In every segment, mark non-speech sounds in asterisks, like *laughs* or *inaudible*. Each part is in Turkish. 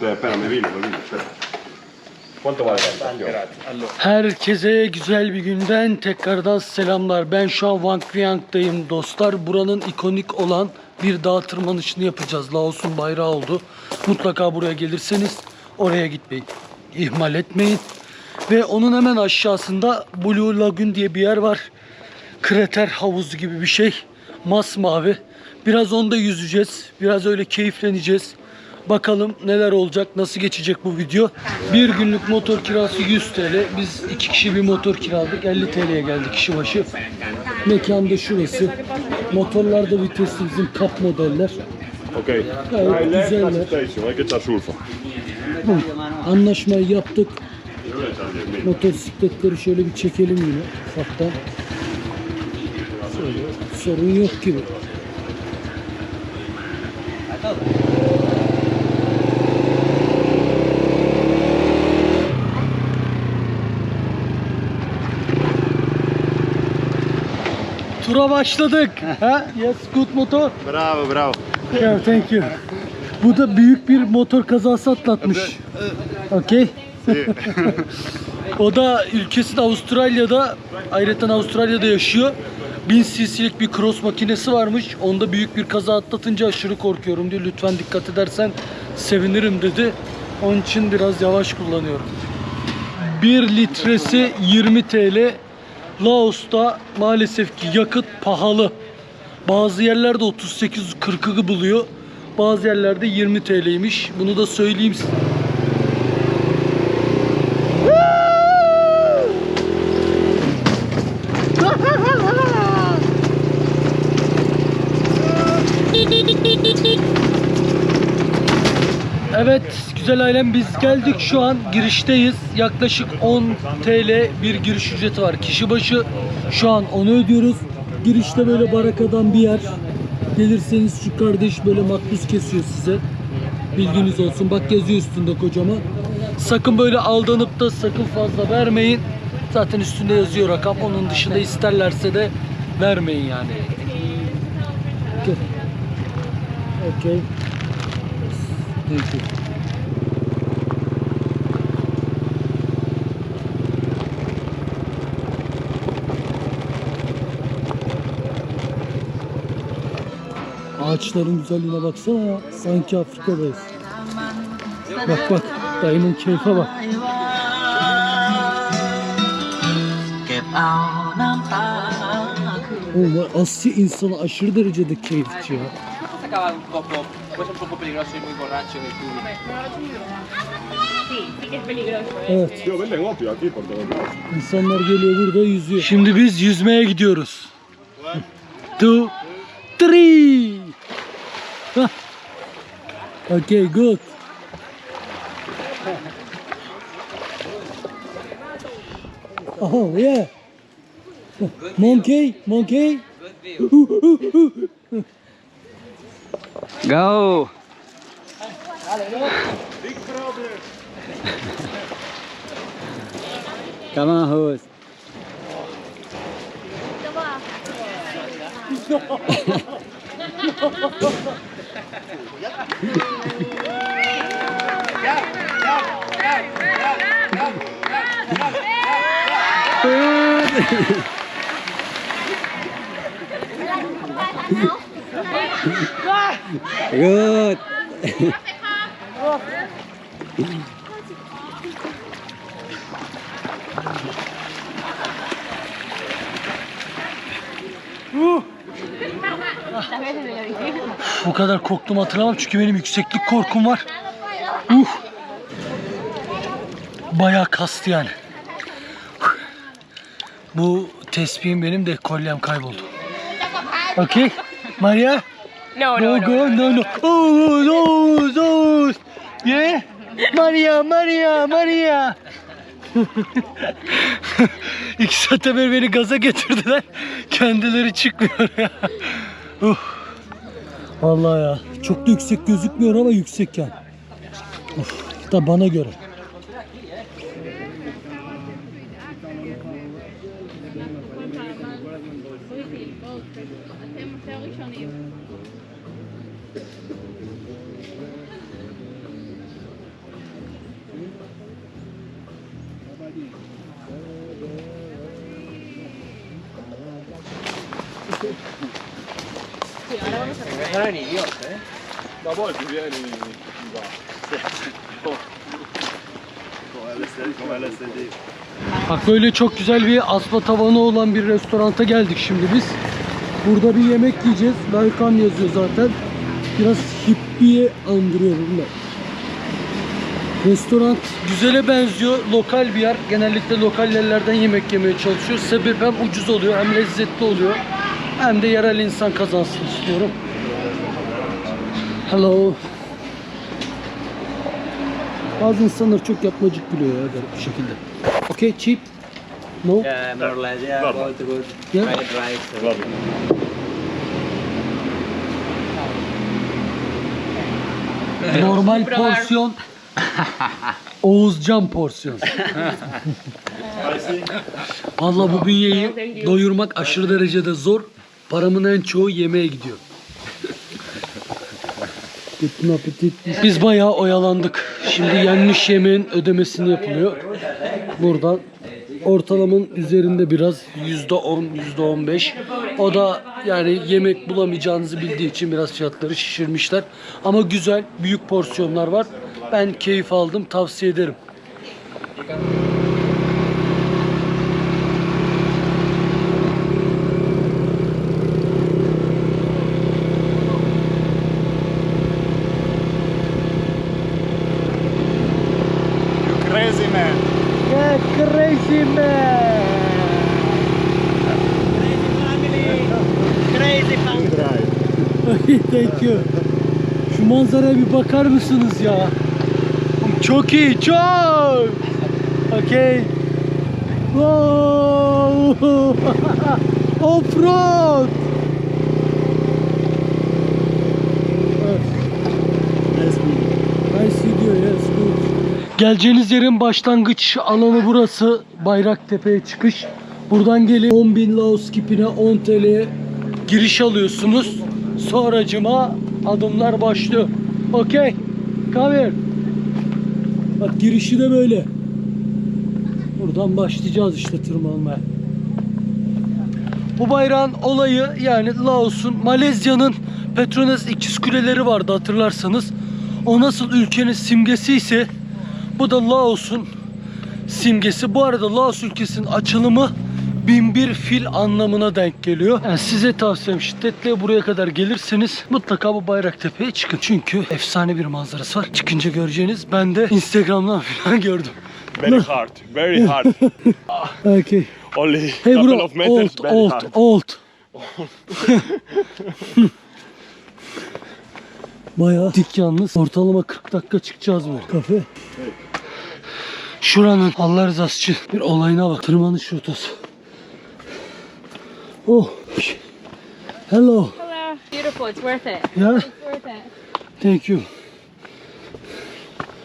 Espera, me vino, me vino, espera. ¿Cuánto vale la habitación? Herkese güzel bir günden tekrardan selamlar. Ben şu an Wang Viang'dayım dostlar. Buranın ikonik olan bir dağ tırmanışını yapacağız. Laos'un bayrağı oldu. Mutlaka buraya gelirseniz oraya gitmeyin. İhmal etmeyin. Ve onun hemen aşağısında Blue Lagoon diye bir yer var. Krater havuzu gibi bir şey. Masmavi. Biraz onda yüzeceğiz. Biraz öyle keyifleneceğiz. Bakalım neler olacak, nasıl geçecek bu video. Bir günlük motor kirası 100 TL. Biz iki kişi bir motor kiraladık. 50 TL'ye geldi kişi başı. Mekan da şurası. Motorlar da vitesli bizim kap modeller. Ok. Gayet güzeller. Hı, Anlaşmayı yaptık. Yo voy a echar 10 mil. Motosikletleri şöyle bir çekelim yine ufaktan. Şöyle, sorun yok gibi. Tura başladık. *laughs* ha? Yes, good motor. Bravo, bravo. Yeah, thank you. Bu da büyük bir motor kazası atlatmış. Okey. *laughs* o da ülkesi de Avustralya'da, ayrıca Avustralya'da yaşıyor. 1000 cc'lik bir cross makinesi varmış. Onda büyük bir kaza atlatınca aşırı korkuyorum diyor. Lütfen dikkat edersen sevinirim dedi. Onun için biraz yavaş kullanıyorum. 1 litresi 20 TL. Laos'ta maalesef ki yakıt pahalı. Bazı yerlerde 38-40'ı buluyor. Bazı yerlerde 20 TL'ymiş. Bunu da söyleyeyim size. Evet güzel ailem biz geldik şu an girişteyiz. Yaklaşık 10 TL bir giriş ücreti var. Kişi başı şu an onu ödüyoruz. Girişte böyle barakadan bir yer. Gelirseniz şu kardeş böyle makbuz kesiyor size. Bilginiz olsun. Bak yazıyor üstünde kocaman. Sakın böyle aldanıp da sakın fazla vermeyin. Zaten üstünde yazıyor rakam. Onun dışında isterlerse de vermeyin yani. Okay. Okay. Peki. Ağaçların güzelliğine baksana ya. Sanki Afrika'dayız. Bak bak. Dayımın keyfe bak. Onlar Asya insanı aşırı derecede keyifçi ya puede ser un poco peligroso y muy borracho tu Sí, sí que es peligroso. Evet. Tío, venden opio aquí por todos lados. İnsanlar geliyor burada yüzüyor. Şimdi biz yüzmeye gidiyoruz. Two, three. *laughs* Okay, good. *laughs* Oh yeah. Monkey, monkey. *laughs* Go! Come on, host. *laughs* *laughs* Good. Bu kadar korktum hatırlamam çünkü benim yükseklik korkum var. Uh. Bayağı kastı yani. Bu tespihim benim de kolyem kayboldu. Okay. Maria? No, No, go, no, no. Oh, no, no. Yeah? Maria, Maria, Maria. *laughs* İki saatte beri beni gaza getirdiler. Kendileri çıkmıyor ya. Uh. Vallahi ya. Çok da yüksek gözükmüyor ama yüksek yani. Uf, da bana göre. Da volte vieni va. Come LSD, come LSD. Bak böyle çok güzel bir asma tavanı olan bir restoranta geldik şimdi biz. Burada bir yemek yiyeceğiz. Welcome yazıyor zaten. Biraz hippiye andırıyor bunlar. Restoran güzele benziyor. Lokal bir yer. Genellikle lokal yerlerden yemek yemeye çalışıyor. Sebep hem ucuz oluyor hem lezzetli oluyor. Hem de yerel insan kazansın istiyorum. Hello. Bazı insanlar çok yapmacık gülüyor ya garip bir şekilde. Okay, cheap. No? Yeah, more or less. Yeah, Normal. good, good. Yeah. Fried rice. Vabbè. Normal *laughs* porsiyon. *laughs* Oğuzcan porsiyon. Valla bu bünyeyi doyurmak aşırı derecede zor. Paramın en çoğu yemeğe gidiyor. Biz bayağı oyalandık. Şimdi yenmiş yemeğin ödemesini yapılıyor. Buradan ortalamanın üzerinde biraz yüzde on, yüzde on beş. O da yani yemek bulamayacağınızı bildiği için biraz fiyatları şişirmişler. Ama güzel, büyük porsiyonlar var. Ben keyif aldım, tavsiye ederim. You crazy man. Yeah, crazy man. Crazy family. Thank you. Şu manzaraya bir bakar mısınız ya? Çok iyi, çok. Okay. Wow. *laughs* Offroad. Nice video, yes, good. Geleceğiniz yerin başlangıç alanı burası. Bayraktepe'ye çıkış. Buradan gelip 10.000 Laos kipine 10 TL'ye giriş alıyorsunuz. Sonracıma adımlar başlıyor. Okey. Here. Bak girişi de böyle. Buradan başlayacağız işte tırmanmaya. Bu bayrağın olayı yani Laos'un, Malezya'nın Petronas ikiz kuleleri vardı hatırlarsanız. O nasıl ülkenin simgesi ise bu da Laos'un simgesi. Bu arada Laos ülkesinin açılımı binbir fil anlamına denk geliyor. Yani size tavsiyem şiddetle buraya kadar gelirseniz mutlaka bu Bayraktepe'ye çıkın. Çünkü efsane bir manzarası var. Çıkınca göreceğiniz ben de Instagram'dan *laughs* falan gördüm. Very hard, very hard. *laughs* Okay. Only Hey bro, of meters, old, very old, hard. old. *laughs* Bayağı dik yalnız. Ortalama 40 dakika çıkacağız böyle. Kafe. Şuranın Allah rızası için bir olayına bak. Tırmanış rotası. Oh. Hello. Hello. Beautiful. It's worth it. Yeah. It's worth it. Thank you.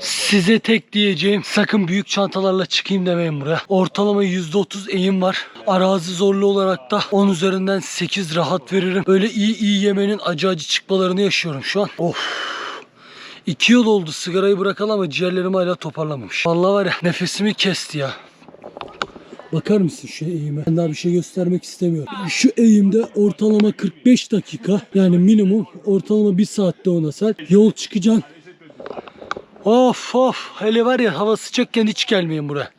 Size tek diyeceğim sakın büyük çantalarla çıkayım demeyin buraya. Ortalama %30 eğim var. Arazi zorlu olarak da 10 üzerinden 8 rahat veririm. Böyle iyi iyi yemenin acı acı çıkmalarını yaşıyorum şu an. Of. İki yıl oldu sigarayı bırakalı ama ciğerlerim hala toparlamamış. Vallahi var ya nefesimi kesti ya. Bakar mısın şu eğime? Ben daha bir şey göstermek istemiyorum. Şu eğimde ortalama 45 dakika yani minimum ortalama 1 saatte ona sen yol çıkacaksın. Of of hele var ya hava sıcakken hiç gelmeyin buraya.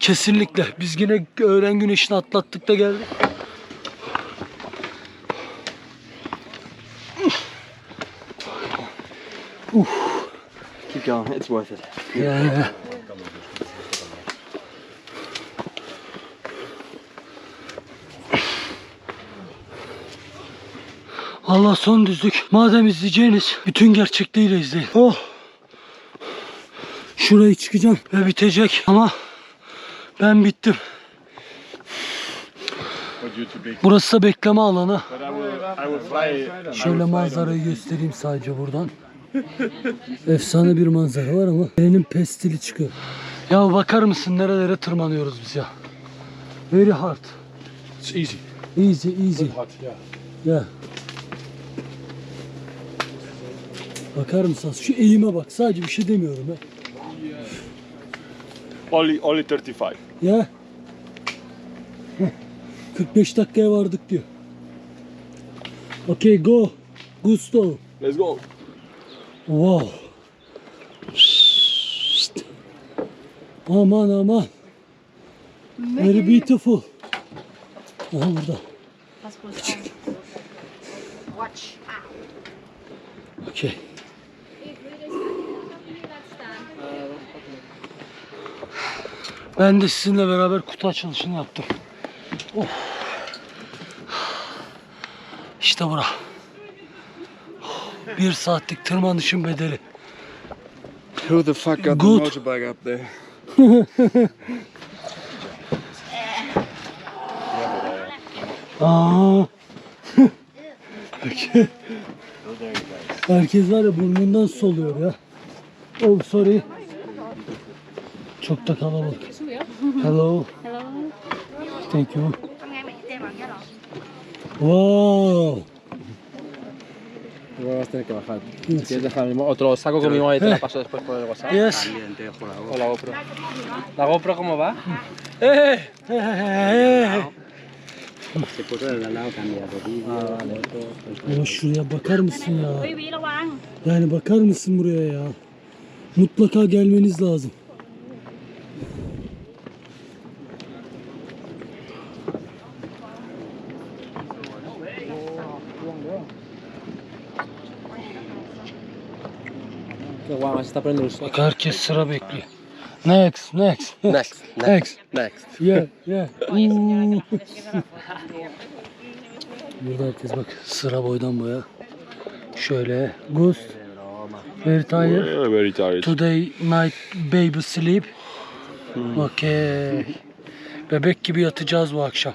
Kesinlikle. Biz yine öğlen güneşini atlattık da geldik. Keep going. It's worth it. Ya, ya. Allah son düzlük. Madem izleyeceğiniz bütün gerçekliğiyle izleyin. Oh. Şurayı çıkacağım ve bitecek ama ben bittim. Burası da bekleme alanı. Şöyle manzarayı göstereyim sadece buradan. *laughs* Efsane bir manzara var ama benim pestili çıkıyor. Ya bakar mısın nerelere tırmanıyoruz biz ya. Very hard. It's easy. Easy, easy. Hot, yeah. Ya. Bakar mısınız? Şu eğime bak. Sadece bir şey demiyorum ya. Only, only 35. Ya. *laughs* Heh. 45 dakikaya vardık diyor. Okay, go. Gusto. Let's go. Wow. Aman aman. Very beautiful. Aha burada. Watch. Okay. Ben de sizinle beraber kutu açılışını yaptım. Of. İşte bura. Bir saatlik tırmanışın bedeli. Who the fuck got Good. the motorbike up there? *laughs* Aa. Herkes var ya burnundan soluyor ya. Oh sorry. Çok da kalabalık. Hello. Hello. Thank you. Wow. Igual vas a tener que bajar. Sí. ¿Quieres dejar el mismo? O te lo te la paso después por el WhatsApp. Yes. También te dejo la GoPro. La GoPro. ¿La GoPro cómo va? ¡Eh! ¡Eh! Se puso del lado cambiar de video. Ama şuraya bakar mısın ya? Yani bakar mısın buraya ya? Mutlaka gelmeniz lazım. Está poniendo el sol. Bak herkes sıra bekliyor. Next, next. Next. *laughs* Next. Next. Yeah, yeah. *laughs* Burada herkes bak sıra boydan boya. Şöyle. Ghost. Very tired. Yeah, very tired. Today night baby sleep. Okay. Bebek gibi yatacağız bu akşam.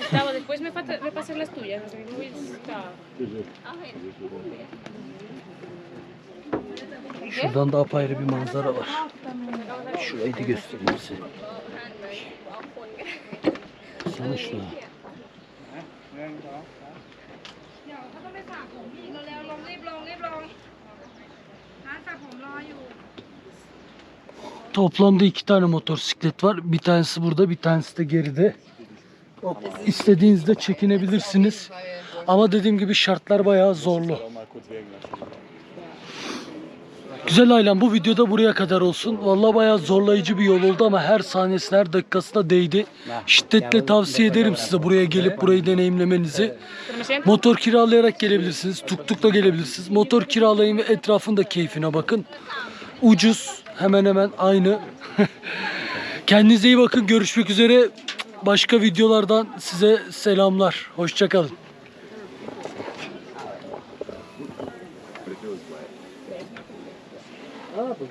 Gustavo, después me, pasas las tuyas. está- Şuradan da apayrı bir manzara var. Şurayı da göstereyim size. Sana Sonuçta. Toplamda iki tane motosiklet var. Bir tanesi burada, bir tanesi de geride. Hop, istediğinizde çekinebilirsiniz. Ama dediğim gibi şartlar bayağı zorlu. Güzel ailem bu videoda buraya kadar olsun. Vallahi bayağı zorlayıcı bir yol oldu ama her saniyesine her dakikasına değdi. Şiddetle tavsiye ederim size buraya gelip burayı deneyimlemenizi. Motor kiralayarak gelebilirsiniz. Tuk tuk da gelebilirsiniz. Motor kiralayın ve etrafın da keyfine bakın. Ucuz. Hemen hemen aynı. *laughs* Kendinize iyi bakın. Görüşmek üzere. Başka videolardan size selamlar. Hoşçakalın.